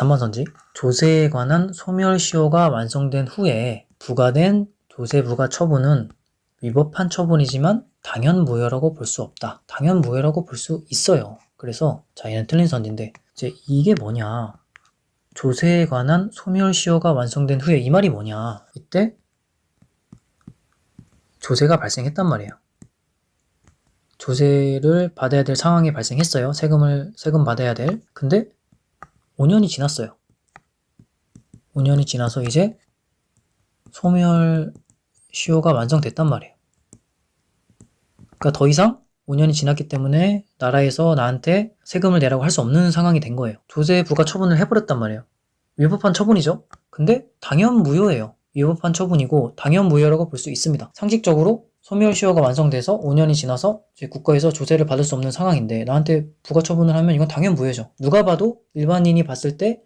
3번 선지. 조세에 관한 소멸시효가 완성된 후에 부과된 조세부가 처분은 위법한 처분이지만 당연 무효라고 볼 수 없다. 당연 무효라고 볼 수 있어요. 그래서 자 얘는 틀린 선지인데 이제 이게 뭐냐? 조세에 관한 소멸시효가 완성된 후에 이 말이 뭐냐? 이때 조세가 발생했단 말이에요. 조세를 받아야 될 상황이 발생했어요. 세금을 세금 받아야 될. 근데 5년이 지났어요. 5년이 지나서 이제 소멸 시효가 완성됐단 말이에요. 그러니까 더 이상 5년이 지났기 때문에 나라에서 나한테 세금을 내라고 할 수 없는 상황이 된 거예요. 조세 부과 처분을 해버렸단 말이에요. 위법한 처분이죠. 근데 당연 무효예요. 위법한 처분이고 당연 무효라고 볼 수 있습니다. 상식적으로 소멸시효가 완성돼서 5년이 지나서 국가에서 조세를 받을 수 없는 상황인데 나한테 부가 처분을 하면 이건 당연 무효죠. 누가 봐도 일반인이 봤을 때